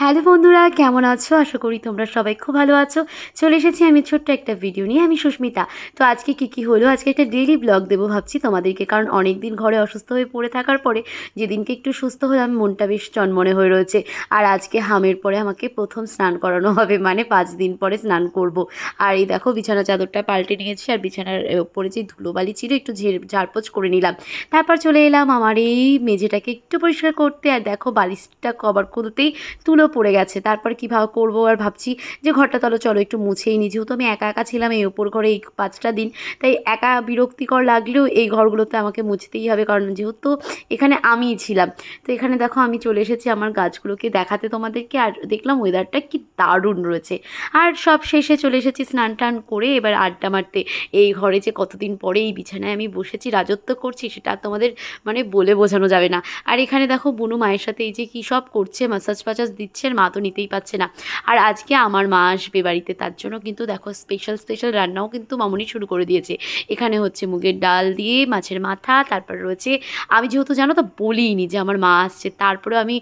Hello বন্ধুরা, কেমন আছো? আশা করি তোমরা সবাই খুব ভালো আছো। চলে এসেছি আমি ছোট্ট একটা ভিডিও নিয়ে। আমি সুস্মিতা। তো আজকে কি কি হলো? আজকে একটা ডেইলি ব্লগ দেবো ভাবছি তোমাদেরকে, কারণ অনেক দিন ঘরে অসুস্থ হয়ে পড়ে থাকার পরে যেদিনকে একটু সুস্থ হলাম, মনটা বেশ চনমনে হয়ে রয়েছে। আর আজকে হামের পরে আমাকে প্রথম স্নান করানো হবে মানে পাঁচ দিন পরে স্নান করব। আর এই দেখো, বিছানা চাদরটা পাল্টে নিয়েছি, আর বিছানার ওপরে যে ধুলোবালি ছিল, একটু ঝেড়, ঝাড়পোছ করে নিলাম। তারপর চলে এলাম আমার এই মেঝেটাকে একটু পরিষ্কার করতে। আর দেখো, বালিশটা কভার খুলতেই তুলো পড়ে গেছে। তারপর কীভাবে করব আর ভাবছি যে ঘরটা তাহলে চলো একটু মুছেই নিই যেহেতু আমি একা একা ছিলাম এই ওপর ঘরে এই পাঁচটা দিন, তাই একা বিরক্তিকর লাগলেও এই ঘরগুলোতে আমাকে মুছতেই হবে। কারণ যেহেতু এখানে আমিই ছিলাম, তো এখানে দেখো আমি চলে এসেছি আমার গাছগুলোকে দেখাতে তোমাদেরকে। আর দেখলাম ওয়েদারটা কি দারুণ রয়েছে। আর সব শেষে চলে এসেছি স্নান টান করে এবার আড্ডা মারতে। এই ঘরে যে কতদিন পরে এই বিছানায় আমি বসেছি, রাজত্ব করছি, সেটা তোমাদের মানে বলে বোঝানো যাবে না। আর এখানে দেখো বুনু মায়ের সাথে এই যে কী সব করছে মাসাজ ফাসাজ দিচ্ছে। আর মা তো নিতেই পারছে না। আর আজকে আমার মা আসবে বাড়িতে, তার জন্য কিন্তু দেখো স্পেশাল স্পেশাল রান্নাও কিন্তু মামুনি শুরু করে দিয়েছে। এখানে হচ্ছে মুগের ডাল দিয়ে, মাছের মাথা, তারপর রয়েছে, আমি যেহেতু জানো তো বলিনি যে আমার মা আসছে, তারপরে আমি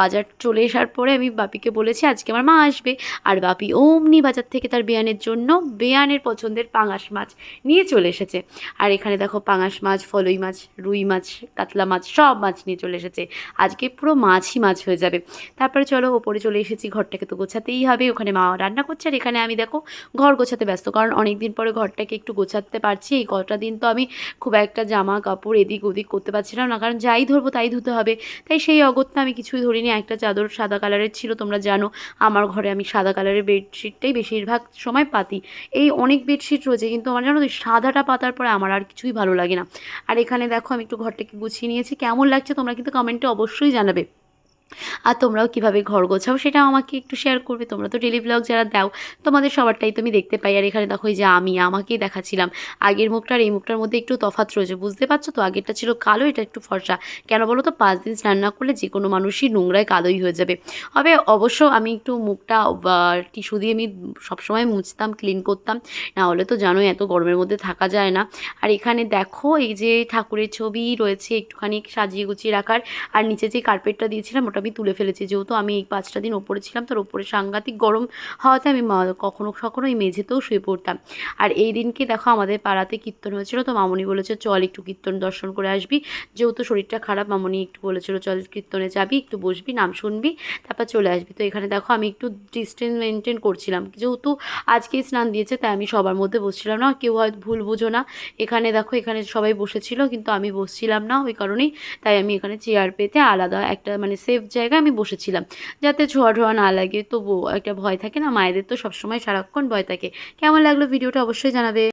বাজার চলে আসার পরে আমি বাপিকে বলেছি আজকে আমার মা আসবে। আর বাপি অমনি বাজার থেকে তার বেয়ানের জন্য বেয়ানের পছন্দের পাঙাশ মাছ নিয়ে চলে এসেছে। আর এখানে দেখো পাঙাশ মাছ, ফলই মাছ, রুই মাছ, কাতলা মাছ, সব মাছ নিয়ে চলে এসেছে। আজকে পুরো মাছই মাছ হয়ে যাবে। তারপরে চলো ওপরে চলে এসেছি, ঘরটাকে তো গোছাতেই হবে। ওখানে মা রান্না করছে আর এখানে আমি দেখো ঘর গোছাতে ব্যস্ত। কারণ অনেক দিন পরে ঘরটাকে একটু গোছাতে পারছি। এই কটা দিন তো আমি খুব একটা জামা কাপড় এদিক ওদিক করতে পারছিলাম না। কারণ যাই ধরবো তাই ধুতে হবে। তাই সেই অগত্যা আমি কিছুই ধরিনি। একটা চাদর সাদা কালারের ছিল, তোমরা জানো। আমার ঘরে আমি সাদা কালারের বেডশিটটাই বেশিরভাগ সময় পাতি। এই অনেক বেডশিট রয়েছে, কিন্তু আমার জানো তো সাদাটা পাতার পরে আমার আর কিছুই ভালো লাগে না। আর এখানে দেখো আমি একটু ঘরটাকে গুছিয়ে নিয়েছি। কেমন লাগছে তোমরা কিন্তু কমেন্টে অবশ্যই জানাবে। আর তোমরাও কীভাবে ঘর গোছাও সেটা আমাকে একটু শেয়ার করবে। তোমরা তো ডেলি ব্লগ যারা দাও, তোমাদের সবারটাই তো আমি দেখতে পাই। আর এখানে দেখো যে আমি, আমাকেই দেখাচ্ছিলাম। আগের মুখটার, এই মুখটার মধ্যে একটু তফাৎ রয়েছে, বুঝতে পারছ তো? আগেরটা ছিল কালো, এটা একটু ফর্সা। কেন বলো তো? পাঁচ দিন স্নান না করলে যে কোনো মানুষই নোংরায় কালোই হয়ে যাবে। তবে অবশ্য আমি একটু মুখটা টিস্যু দিয়ে আমি সবসময় মুছতাম ক্লিন করতাম। না হলে তো জানোই, এত গরমের মধ্যে থাকা যায় না। আর এখানে দেখো, এই যে ঠাকুরের ছবি রয়েছে, একটুখানি সাজিয়ে গুছিয়ে রাখার। আর নিচে যে কার্পেটটা দিয়েছিলাম, ওটা আমি তুলে ফেলেছি। যেহেতু আমি এই পাঁচটা দিন ওপরে ছিলাম, তার ওপরে সাংঘাতিক গরম হওয়াতে আমি কখনো কখনো এই মেঝেতেও শুয়ে পড়তাম। আর এই দিনকে দেখো আমাদের পাড়াতে কীর্তন হয়েছিল, তো মামনি বলেছে, চল একটু কীর্তন দর্শন করে আসবি। যেহেতু শরীরটা খারাপ, মামনি একটু বলেছিল, চল কীর্তনে যাবি, একটু বসবি, নাম শুনবি, তারপর চলে আসবি। তো এখানে দেখো আমি একটু ডিস্টেন্স মেনটেন করছিলাম। যেহেতু আজকেই স্নান দিয়েছে, তাই আমি সবার মধ্যে বসছিলাম না। কেউ হয়তো ভুল বুঝো না। এখানে দেখো, এখানে সবাই বসেছিল, কিন্তু আমি বসছিলাম না ওই কারণেই। তাই আমি এখানে চেয়ার পেতে আলাদা একটা মানে সেফ জায়গায় আমি বসেছিলাম। যাতে ছোঁয়া ঢোয়া না লাগে তবু একটা ভয় থাকে না? মায়েদের তো সবসময় সারাক্ষণ ভয় থাকে। কেমন লাগল ভিডিওটা অবশ্যই জানাবে।